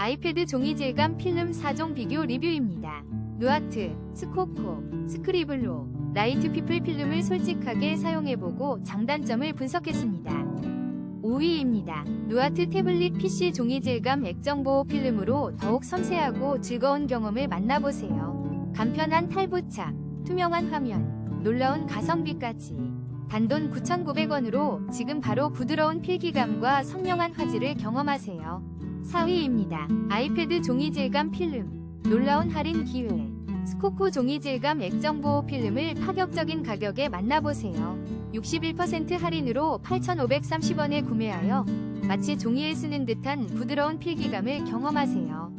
아이패드 종이 질감 필름 4종 비교 리뷰입니다. 누아트, 스코코, 스크리블로, 라이트 피플 필름을 솔직하게 사용해보고 장단점을 분석했습니다. 5위입니다. 누아트 태블릿 PC 종이 질감 액정 보호 필름으로 더욱 섬세하고 즐거운 경험을 만나보세요. 간편한 탈부착, 투명한 화면, 놀라운 가성비까지. 단돈 9,900원으로 지금 바로 부드러운 필기감과 선명한 화질을 경험하세요. 4위입니다. 아이패드 종이 질감 필름. 놀라운 할인 기회. 스코코 종이 질감 액정 보호 필름을 파격적인 가격에 만나보세요. 61% 할인으로 8,530원에 구매하여 마치 종이에 쓰는 듯한 부드러운 필기감을 경험하세요.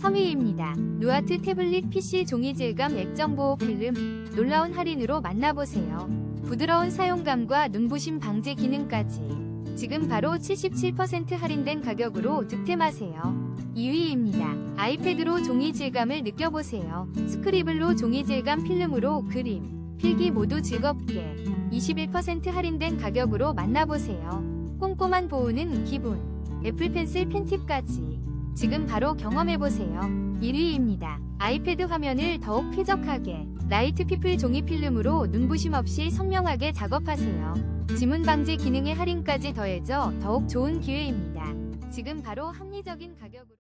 3위입니다. 누아트 태블릿 PC 종이 질감 액정 보호 필름. 놀라운 할인으로 만나보세요. 부드러운 사용감과 눈부심 방지 기능까지. 지금 바로 77% 할인된 가격으로 득템하세요. 2위입니다. 아이패드로 종이 질감을 느껴보세요. 스크리블로 종이 질감 필름으로 그림, 필기 모두 즐겁게 21% 할인된 가격으로 만나보세요. 꼼꼼한 보호는 기본, 애플 펜슬 펜팁까지 지금 바로 경험해보세요. 1위입니다. 아이패드 화면을 더욱 쾌적하게 라이트 피플 종이 필름으로 눈부심 없이 선명하게 작업하세요. 지문 방지 기능의 할인까지 더해져 더욱 좋은 기회입니다. 지금 바로 합리적인 가격으로